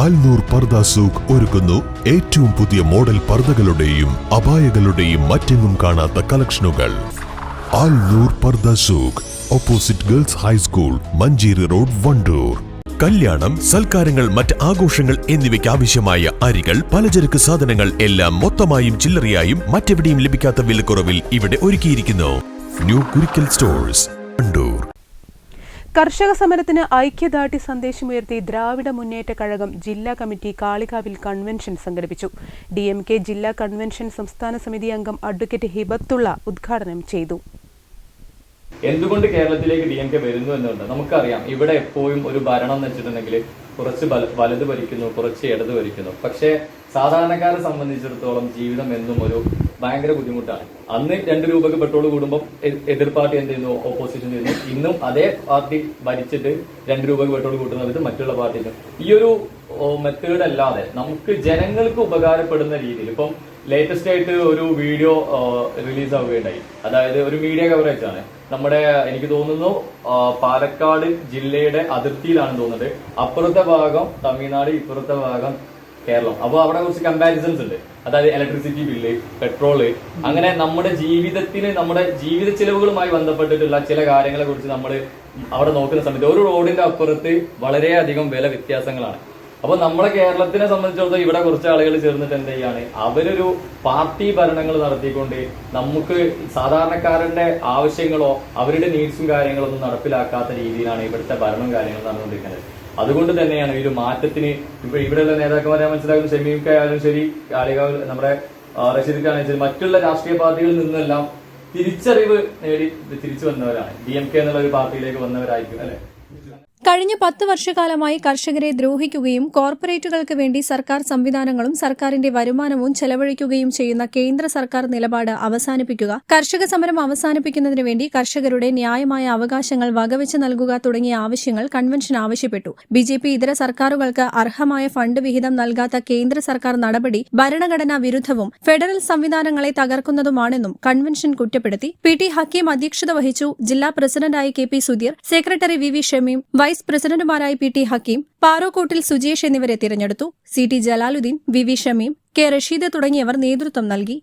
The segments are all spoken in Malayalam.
ആൽനൂർ പർദ സൂഖ് ഒരുക്കുന്നു ഏറ്റവും പുതിയ മോഡൽ പർദകളുടെയും അപായകളുടെയും മറ്റെങ്ങും കാണാത്ത കളക്ഷനുകൾ. ആൽനൂർ പർദ സൂഖ് opposite girls high school Manjeri road Wandoor. കല്യാണം സൽക്കാരങ്ങൾ മറ്റ് ആഘോഷങ്ങൾ എന്നിവയ്ക്ക് ആവശ്യമായ അരികൾ പലചരക്ക് സാധനങ്ങൾ എല്ലാം മൊത്തമായും ചില്ലറയായും മറ്റെവിടെയും ലഭിക്കാത്ത വിലക്കുറവിൽ ഇവിടെ ഒരുക്കിയിരിക്കുന്നു. New Kurikkal stores Wandoor. കർഷക സമരത്തിന് ഐക്യദാർഢ്യ സന്ദേശമുയർത്തി ദ്രാവിഡ മുന്നേറ്റ കഴകം ജില്ലാ കമ്മിറ്റി കാളികാവിൽ കൺവെൻഷൻ സംഘടിപ്പിച്ചു. ഡി എം കെ ജില്ലാ കൺവെൻഷൻ സംസ്ഥാന സമിതി അംഗം അഡ്വക്കേറ്റ് ഹിബത്തുള്ള ഉദ്ഘാടനം ചെയ്തു. എന്തുകൊണ്ട് കേരളത്തിലേക്ക് ഡി എം കെ വരുന്നു എന്നുണ്ട് നമുക്കറിയാം. ഇവിടെ എപ്പോഴും ഒരു ഭരണം എന്ന് വെച്ചിട്ടുണ്ടെങ്കിൽ കുറച്ച് വലത് ഭരിക്കുന്നു കുറച്ച് ഇടത് ഭരിക്കുന്നു. പക്ഷേ സാധാരണക്കാരെ സംബന്ധിച്ചിടത്തോളം ജീവിതം എന്നും ഒരു ഭയങ്കര ബുദ്ധിമുട്ടാണ്. അന്ന് രണ്ട് രൂപക്ക് പെട്രോൾ കൂടുമ്പോൾ എതിർ പാർട്ടി എന്ത് ചെയ്യുന്നു? ഓപ്പോസിഷൻ ചെയ്യുന്നു ഇന്നും അതേ പാർട്ടി ഭരിച്ചിട്ട് രണ്ട് രൂപക്ക് പെട്രോൾ കൂട്ടുന്നത് മറ്റുള്ള പാർട്ടിക്കും ഈ ഒരു മെത്തേഡ് അല്ലാതെ നമുക്ക് ജനങ്ങൾക്ക് ഉപകാരപ്പെടുന്ന രീതിയിൽ ഇപ്പം ലേറ്റസ്റ്റ് ആയിട്ട് ഒരു വീഡിയോ റിലീസ് ആവുകയുണ്ടായി. അതായത് ഒരു മീഡിയ കവറേജ് ആണ്. നമ്മുടെ എനിക്ക് തോന്നുന്നു പാലക്കാട് ജില്ലയുടെ അതിർത്തിയിലാണ് തോന്നുന്നത്. അപ്പുറത്തെ ഭാഗം തമിഴ്നാട് ഇപ്പുറത്തെ ഭാഗം കേരളം. അപ്പൊ അവിടെ കുറച്ച് കമ്പാരിസൺസ് ഉണ്ട്. അതായത് ഇലക്ട്രിസിറ്റി ബില്ല് പെട്രോൾ അങ്ങനെ നമ്മുടെ ജീവിതത്തിന് നമ്മുടെ ജീവിത ചെലവുകളുമായി ബന്ധപ്പെട്ടിട്ടുള്ള ചില കാര്യങ്ങളെ കുറിച്ച് നമ്മൾ അവിടെ നോക്കുന്ന സമയത്ത് ഒരു റോഡിന്റെ അപ്പുറത്ത് വളരെയധികം വില വ്യത്യാസങ്ങളാണ്. അപ്പൊ നമ്മളെ കേരളത്തിനെ സംബന്ധിച്ചിടത്തോളം ഇവിടെ കുറച്ച് ആളുകൾ ചേർന്നിട്ട് എന്ത് ചെയ്യാണ്? അവരൊരു പാർട്ടി ഭരണങ്ങൾ നടത്തിക്കൊണ്ട് നമുക്ക് സാധാരണക്കാരന്റെ ആവശ്യങ്ങളോ അവരുടെ നീഡ്സും കാര്യങ്ങളൊന്നും നടപ്പിലാക്കാത്ത രീതിയിലാണ് ഇവിടുത്തെ ഭരണം കാര്യങ്ങൾ നടന്നുകൊണ്ടിരിക്കുന്നത്. അതുകൊണ്ട് തന്നെയാണ് ഈ ഒരു മാറ്റത്തിന് ഇപ്പൊ ഇവിടെയുള്ള നേതാക്കന്മാരെ മനസ്സിലാക്കുന്ന. ഷമീഖ് ആയാലും ശരി കാളികാവ് നമ്മുടെ ആ, റഷീദ് ഖാനായാലും ശരി മറ്റുള്ള രാഷ്ട്രീയ പാർട്ടികളിൽ നിന്നെല്ലാം തിരിച്ചറിവ് നേടി തിരിച്ചു വന്നവരാണ്. ഡി എം കെ എന്നുള്ള ഒരു പാർട്ടിയിലേക്ക് വന്നവരായിരിക്കും അല്ലെ? കഴിഞ്ഞ പത്ത് വർഷക്കാലമായി കർഷകരെ ദ്രോഹിക്കുകയും കോർപ്പറേറ്റുകൾക്ക് വേണ്ടി സർക്കാർ സംവിധാനങ്ങളും സർക്കാരിന്റെ വരുമാനവും ചെലവഴിക്കുകയും ചെയ്യുന്ന കേന്ദ്ര സർക്കാർ നിലപാട് അവസാനിപ്പിക്കുക കർഷക സമരം അവസാനിപ്പിക്കുന്നതിന് വേണ്ടി കർഷകരുടെ ന്യായമായ അവകാശങ്ങൾ വകവെച്ച് നൽകുക തുടങ്ങിയ ആവശ്യങ്ങൾ കൺവെൻഷൻ ആവശ്യപ്പെട്ടു. ബി ഇതര സർക്കാരുകൾക്ക് അർഹമായ ഫണ്ട് വിഹിതം നൽകാത്ത കേന്ദ്ര സർക്കാർ നടപടി ഭരണഘടനാ വിരുദ്ധവും ഫെഡറൽ സംവിധാനങ്ങളെ തകർക്കുന്നതുമാണെന്നും കൺവെൻഷൻ കുറ്റപ്പെടുത്തി. പി ടി ഹക്കീം അധ്യക്ഷത വഹിച്ചു ജില്ലാ പ്രസിഡന്റായി K P Sudheer secretary V V Shameem vice പ്രസിഡന്റുമാരായി P T Hakeem പാറോക്കോട്ടിൽ സുജേഷ് എന്നിവരെ തിരഞ്ഞെടുത്തു. C T Jalaludheen V V Shameem K Rasheed തുടങ്ങിയവർ നേതൃത്വം നൽകി.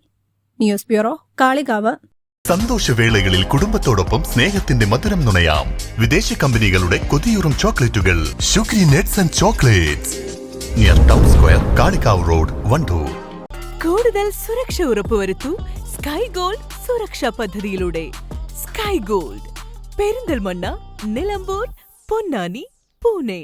News bureau Kalikavu. സന്തോഷവേളകളിൽ കുടുംബത്തോടൊപ്പം സ്നേഹത്തിന്റെ മധുരം നുണയാം. വിദേശ കമ്പനികളുടെ കൊതിയൂറും ചോക്ലേറ്റുകൾ. Shukri nuts and chocolates. Near town square Kalikavu road Wandoor. കൂടുതൽ സുരക്ഷ ഉറപ്പുവരുത്തൂ സ്കൈ ഗോൾഡ് സുരക്ഷാ പദ്ധതിയിലൂടെ. Sky gold. പെരിന്തൽമണ്ണ നിലമ്പൂർ പൊന്നാനി പൂനെ